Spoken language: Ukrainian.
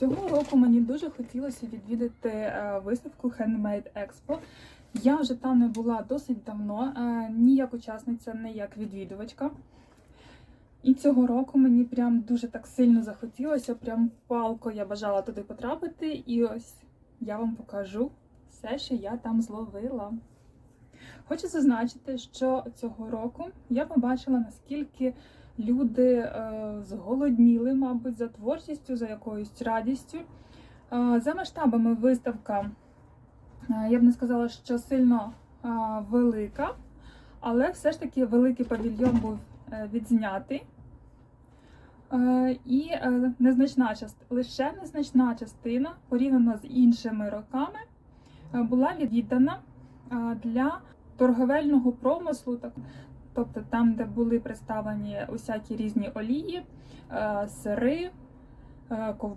Цього року мені дуже хотілося відвідати е, виставку Handmade Expo. Я вже там не була досить давно, е, ні як учасниця, ні як відвідувачка. І цього року мені прям дуже так сильно захотілося, прям палко я бажала туди потрапити. І ось я вам покажу все, що я там зловила. Хочу зазначити, що цього року я побачила, наскільки люди е, зголодніли, мабуть, за творчістю, за якоюсь радістю. Е, за масштабами виставка, е, я б не сказала, що сильно е, велика, але все ж таки великий павільйон був е, відзнятий. Е, І е, незначна частина, лише незначна частина, порівняно з іншими роками, е, була віддана е, для торговельного промислу, так, тобто там, де були представлені усякі різні олії, е, сири, е, ковбаси.